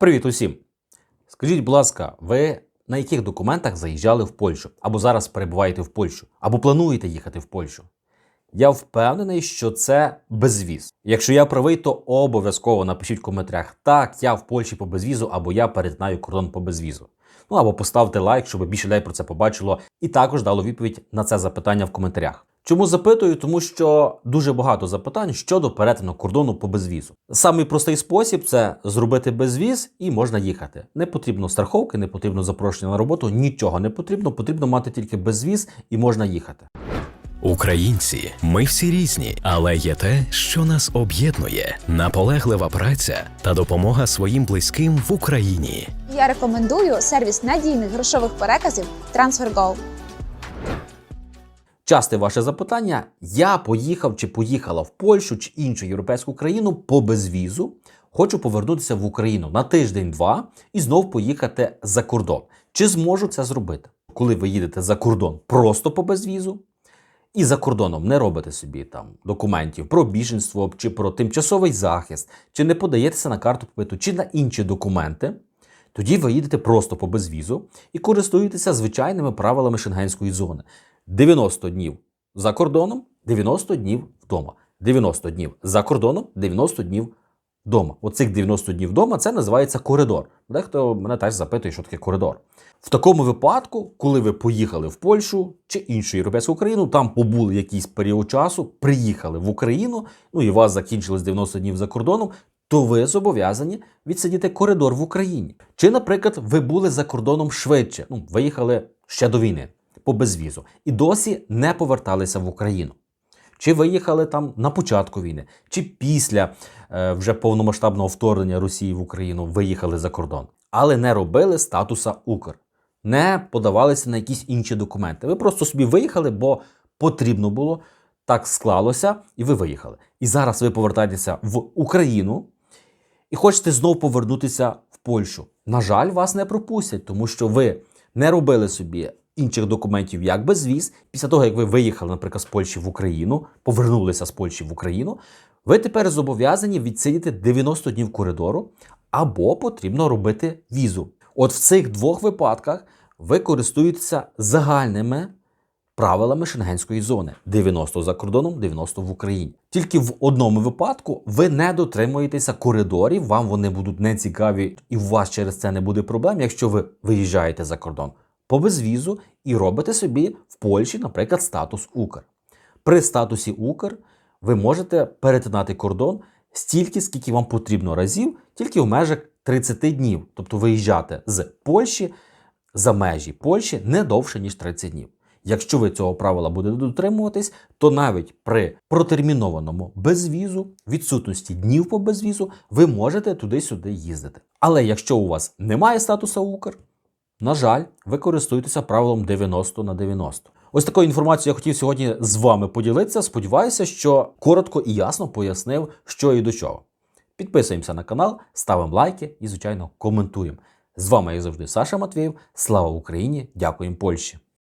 Привіт усім! Скажіть, будь ласка, ви на яких документах заїжджали в Польщу? Або зараз перебуваєте в Польщу, або плануєте їхати в Польщу? Я впевнений, що це безвіз. Якщо я правий, то обов'язково напишіть в коментарях: так, я в Польщі по безвізу, або я перетинаю кордон по безвізу. Ну або поставте лайк, щоб більше людей про це побачило, і також дало відповідь на це запитання в коментарях. Чому запитую? Тому що дуже багато запитань щодо перетину кордону по безвізу. Самий простий спосіб це зробити безвіз і можна їхати. Не потрібно страховки, не потрібно запрошення на роботу, нічого не потрібно. Потрібно мати тільки безвіз і можна їхати. Українці, ми всі різні, але є те, що нас об'єднує: наполеглива праця та допомога своїм близьким в Україні. Я рекомендую сервіс надійних грошових переказів TransferGo. Часте ваше запитання: я поїхав чи поїхала в Польщу чи іншу європейську країну по безвізу. Хочу повернутися в Україну на тиждень-два і знов поїхати за кордон. Чи зможу це зробити? Коли ви їдете за кордон просто по безвізу, і за кордоном не робите собі там документів про біженство чи про тимчасовий захист, чи не подаєтеся на карту побиту, чи на інші документи, тоді ви їдете просто по безвізу і користуєтеся звичайними правилами шенгенської зони. 90 днів за кордоном, 90 днів вдома. 90 днів за кордоном, 90 днів вдома. Оцих 90 днів вдома це називається коридор. Дехто мене теж запитує, що таке коридор. В такому випадку, коли ви поїхали в Польщу чи іншу європейську країну, там побули якийсь період часу, приїхали в Україну, ну і у вас закінчились 90 днів за кордоном, то ви зобов'язані відсидіти коридор в Україні. Чи, наприклад, ви були за кордоном швидше, ну, виїхали ще до війни по безвізу і досі не поверталися в Україну. Чи виїхали там на початку війни, чи після е, вже повномасштабного вторгнення Росії в Україну виїхали за кордон, але не робили статуса Укр, не подавалися на якісь інші документи. Ви просто собі виїхали, бо потрібно було, так склалося, і ви виїхали. І зараз ви повертаєтеся в Україну і хочете знов повернутися в Польщу. На жаль, вас не пропустять, тому що ви не робили собі інших документів як безвіз. Після того, як ви виїхали, наприклад, з Польщі в Україну, повернулися з Польщі в Україну, ви тепер зобов'язані відсидіти 90 днів коридору, або потрібно робити візу. От в цих двох випадках ви користуєтеся загальними правилами шенгенської зони: 90 за кордоном, 90 в Україні. Тільки в одному випадку ви не дотримуєтеся коридорів, вам вони будуть нецікаві, і у вас через це не буде проблем, якщо ви виїжджаєте за кордон по безвізу і робите собі в Польщі, наприклад, статус Укр. При статусі Укр ви можете перетинати кордон стільки, скільки вам потрібно разів, тільки в межах 30 днів, тобто виїжджати з Польщі за межі Польщі не довше ніж 30 днів. Якщо ви цього правила будете дотримуватись, то навіть при протермінованому безвізу, відсутності днів по безвізу, ви можете туди-сюди їздити. Але якщо у вас немає статусу Укр, на жаль, ви користуєтеся правилом 90 на 90. Ось такою інформацією я хотів сьогодні з вами поділитися. Сподіваюся, що коротко і ясно пояснив, що і до чого. Підписуємося на канал, ставимо лайки і, звичайно, коментуємо. З вами, як завжди, Саша Матвієв. Слава Україні! Дякуємо Польщі!